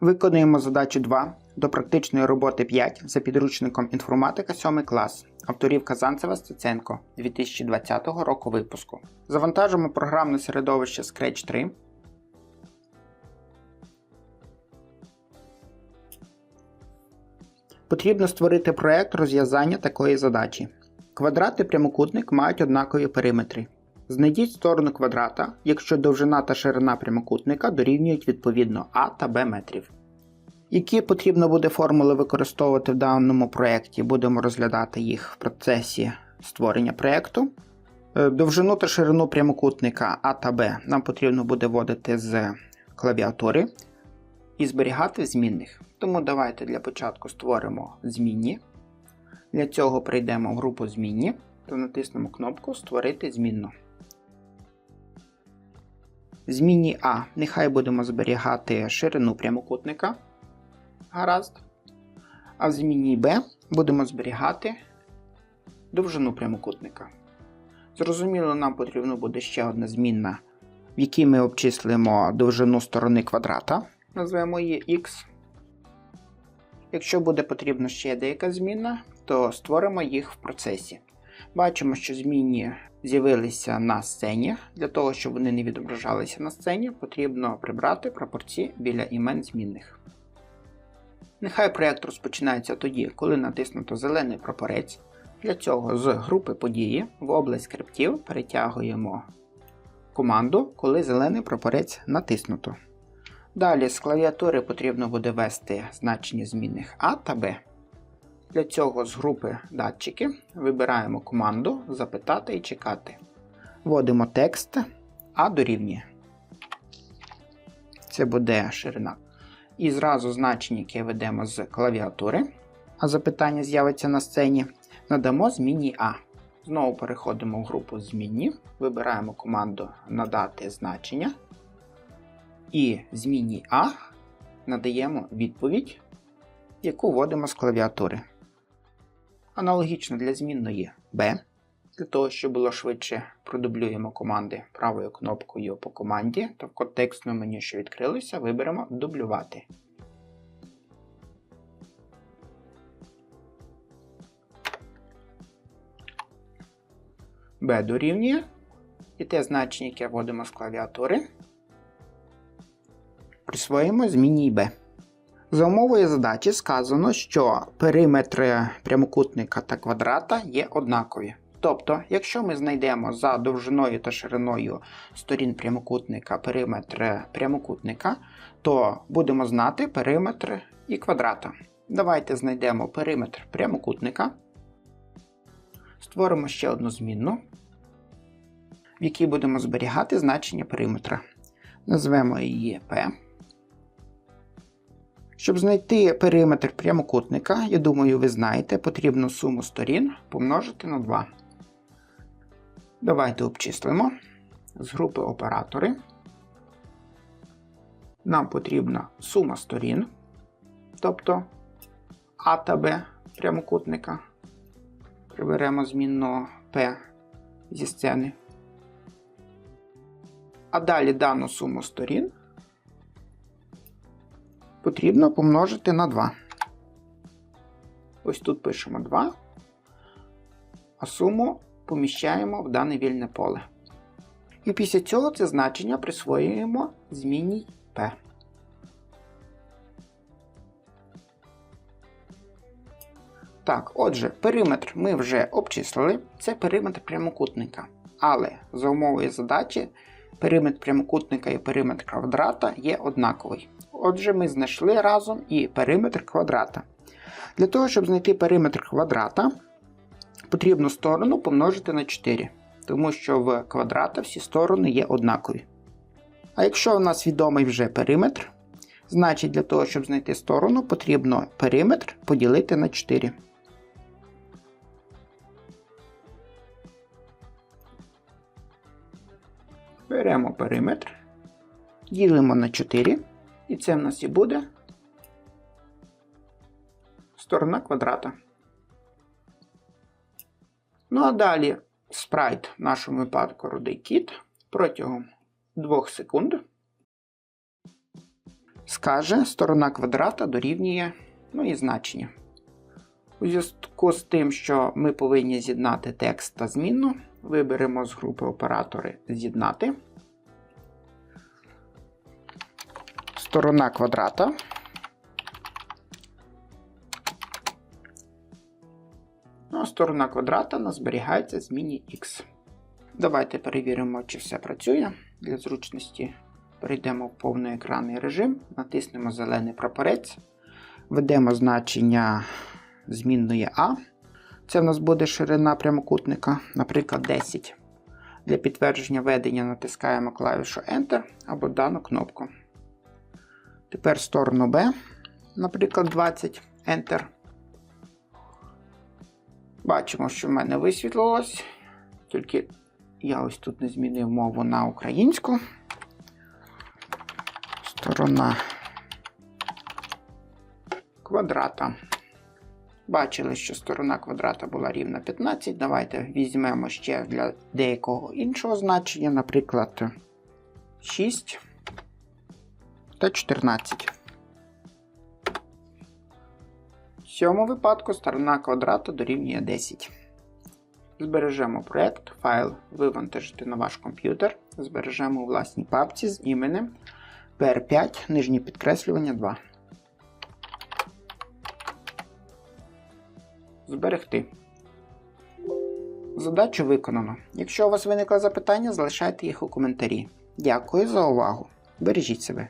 Виконуємо задачу 2 до практичної роботи 5 за підручником інформатика 7 клас. Авторів Казанцева Стеценко 2020 року випуску. Завантажимо програмне середовище Scratch 3. Потрібно створити проект розв'язання такої задачі. Квадрат і прямокутник мають однакові периметри. Знайдіть сторону квадрата, якщо довжина та ширина прямокутника дорівнюють відповідно А та Б метрів. Які потрібно буде формули використовувати в даному проєкті, будемо розглядати їх в процесі створення проєкту. Е, Довжину та ширину прямокутника А та Б нам потрібно буде вводити з клавіатури і зберігати в змінних. Тому давайте для початку створимо змінні. Для цього прийдемо в групу змінні та натиснемо кнопку Створити змінну. В змінні А нехай будемо зберігати ширину прямокутника. Гаразд. А в змінній Б будемо зберігати довжину прямокутника. Зрозуміло, нам потрібно буде ще одна змінна, в якій ми обчислимо довжину сторони квадрата. Назвемо її X. Якщо буде потрібна ще деяка змінна, то створимо їх в процесі. Бачимо, що змінні з'явилися на сцені. Для того, щоб вони не відображалися на сцені, потрібно прибрати прапорці біля імен змінних. Нехай проєкт розпочинається тоді, коли натиснуто зелений прапорець. Для цього з групи події в область скриптів перетягуємо команду, коли зелений прапорець натиснуто. Далі з клавіатури потрібно буде ввести значення змінних А та Б. Для цього з групи датчики вибираємо команду Запитати і чекати. Вводимо текст А дорівнює. Це буде ширина. І зразу значення, яке ведемо з клавіатури, а запитання з'явиться на сцені, надамо змінній А. Знову переходимо в групу змінні, вибираємо команду Надати значення. І змінній А надаємо відповідь, яку вводимо з клавіатури. Аналогічно для змінної B. Для того, щоб було швидше, продублюємо команди правою кнопкою по команді, та в контекстному меню, що відкрилося, виберемо дублювати. B дорівнює. І те значення, яке вводимо з клавіатури, присвоїмо змінній B. За умовою задачі сказано, що периметри прямокутника та квадрата є однакові. Тобто, якщо ми знайдемо за довжиною та шириною сторін прямокутника периметр прямокутника, то будемо знати периметр і квадрата. Давайте знайдемо периметр прямокутника, створимо ще одну змінну, в якій будемо зберігати значення периметра. Назвемо її P. Щоб знайти периметр прямокутника, я думаю, ви знаєте, потрібно суму сторін помножити на 2. Давайте обчислимо з групи оператори. Нам потрібна сума сторін, тобто А та Б прямокутника. Приберемо змінну P зі сцени. А далі дану суму сторін потрібно помножити на 2. Ось тут пишемо 2, а суму поміщаємо в дане вільне поле. І після цього це значення присвоюємо змінній P. Так, отже, периметр ми вже обчислили. Це периметр прямокутника. Але за умовою задачі периметр прямокутника і периметр квадрата є однаковий. Отже, ми знайшли разом і периметр квадрата. Для того, щоб знайти периметр квадрата, потрібно сторону помножити на 4, тому що в квадрата всі сторони є однакові. А якщо у нас відомий вже периметр, значить для того, щоб знайти сторону, потрібно периметр поділити на 4. Беремо периметр, ділимо на 4, і це в нас і буде сторона квадрата. Ну а далі спрайт в нашому випадку рудий кіт протягом 2 секунд скаже, сторона квадрата дорівнює ну, і значення. У зв'язку з тим, що ми повинні з'єднати текст та змінну, виберемо з групи оператори З'єднати. Сторона квадрата. Ну, а сторона квадрата у нас зберігається зміні x. Давайте перевіримо, чи все працює. Для зручності перейдемо в повноекранний режим, натиснемо зелений прапорець, введемо значення змінної А. Це в нас буде ширина прямокутника, наприклад, 10. Для підтвердження ведення натискаємо клавішу Enter або дану кнопку. Тепер сторону B, наприклад, 20 Enter. Бачимо, що в мене висвітлилось. Тільки я ось тут не змінив мову на українську. Сторона квадрата. Бачили, що сторона квадрата була рівна 15. Давайте візьмемо ще для деякого іншого значення, наприклад, 6 та 14. В цьому випадку сторона квадрата дорівнює 10. Збережемо проєкт, файл вивантажити на ваш комп'ютер. Збережемо у власній папці з іменем PR5 нижнє підкреслювання 2. Зберегти. Задачу виконано. Якщо у вас виникли запитання, залишайте їх у коментарі. Дякую за увагу. Бережіть себе.